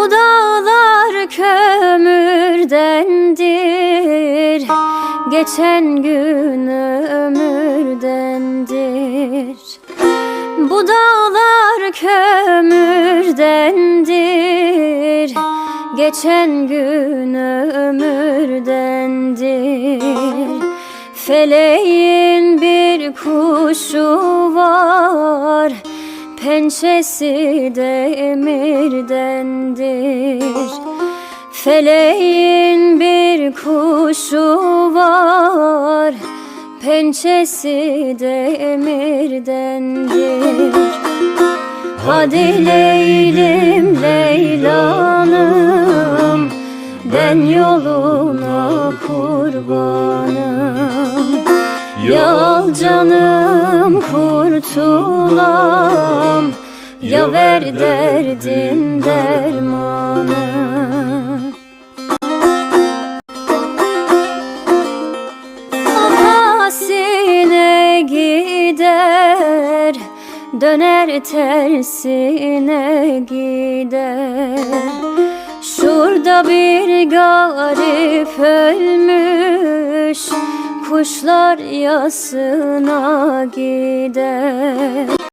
Bu dağlar kömürdendir. Geçen gün ömürdendir. Bu dağlar kömürdendir. Geçen gün ömürdendir. Feleğin bir kuşu var Pençesi demirdendir Feleğin bir kuşu var Pençesi demirdendir Hadi Leylim Leylanım Ben yoluna kurbanım. Yal canım kurtulam. Ya ver derdin dermanı. Tersine gider Döner tersine gider. Şurada bir garip ölmüş Kuşlar yasına gider